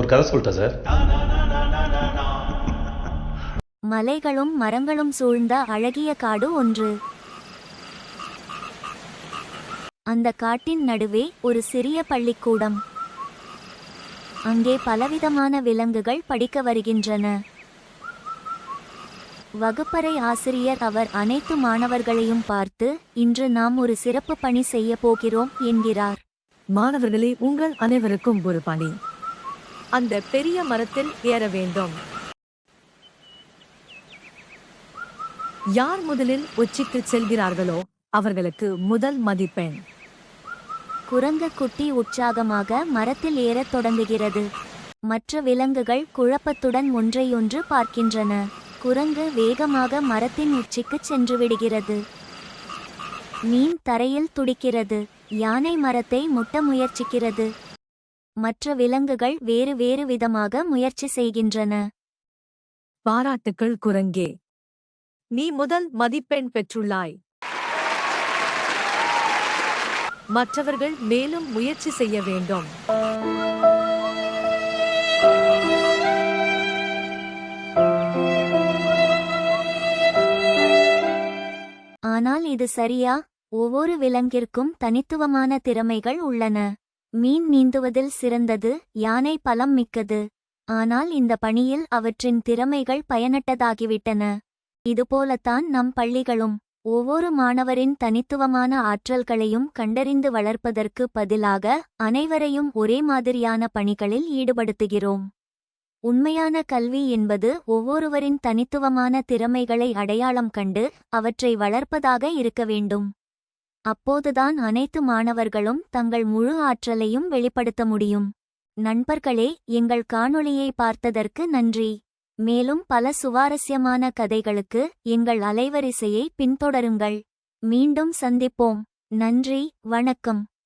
ஒரு கதை சொல்லிட்டேன் சார். மலைகளும் மரங்களும் சூழ்ந்த அழகிய காடு ஒன்று. அந்த காட்டின் நடுவே ஒரு சிறிய பள்ளிக்கூடம். அங்கே பலவிதமான விலங்குகள் படிக்க வருகின்றன. வகுப்பறை ஆசிரியர் அவர் அனைத்து மாணவர்களையும் பார்த்து இன்று நாம் ஒரு சிறப்பு பணி செய்ய போகிறோம் என்கிறார். மாணவர்களே உங்கள் அனைவருக்கும் ஒரு பணி. அந்த பெரிய மரத்தில் ஏற வேண்டும். யார் முதலில் உச்சிக்கு செல்கிறார்களோ அவர்களுக்கு முதல் மதிப்பெண். குரங்க குட்டி உற்சாகமாக மரத்தில் ஏறத் தொடங்குகிறது. மற்ற விலங்குகள் குழப்பத்துடன் ஒன்றையொன்று பார்க்கின்றன. குரங்கு வேகமாக மரத்தின் உச்சிக்கு சென்று விடுகிறது. மீன் தரையில் துடிக்கிறது. யானை மரத்தை முட்ட முயற்சிக்கிறது. மற்ற விலங்குகள் வேறு வேறு விதமாக முயற்சி செய்கின்றன. பாராட்டுக்கள் குரங்கே. நீ முதல் மதிப்பெண் பெற்றுள்ளாய். மற்றவர்கள் மேலும் முயற்சி செய்ய வேண்டும். ஆனால் இது சரியா? ஒவ்வொரு விலங்கிற்கும் தனித்துவமான திறமைகள் உள்ளன. மீன் நீந்துவதில் சிறந்தது யானை பலம் மிக்கது. ஆனால் இந்த பணியில் அவற்றின் திறமைகள் பயனட்டதாகிவிட்டன இதுபோலத்தான் நம் பள்ளிகளும் ஒவ்வொரு மாணவரின் தனித்துவமான ஆற்றல்களையும் கண்டறிந்து வளர்ப்பதற்கு பதிலாக அனைவரையும் ஒரே மாதிரியான பணிகளில் ஈடுபடுத்துகிறோம். உண்மையான கல்வி என்பது ஒவ்வொருவரின் தனித்துவமான திறமைகளை அடையாளம் கண்டு அவற்றை வளர்ப்பதாக இருக்க வேண்டும். அப்போதுதான் அனைத்து மாணவர்களும் தங்கள் முழு ஆற்றலையும் வெளிப்படுத்த முடியும். நண்பர்களே எங்கள் காணொளியை பார்த்ததற்கு நன்றி. மேலும் பல சுவாரஸ்யமான கதைகளுக்கு எங்கள் அலைவரிசையை பின்தொடருங்கள். மீண்டும் சந்திப்போம். நன்றி வணக்கம்.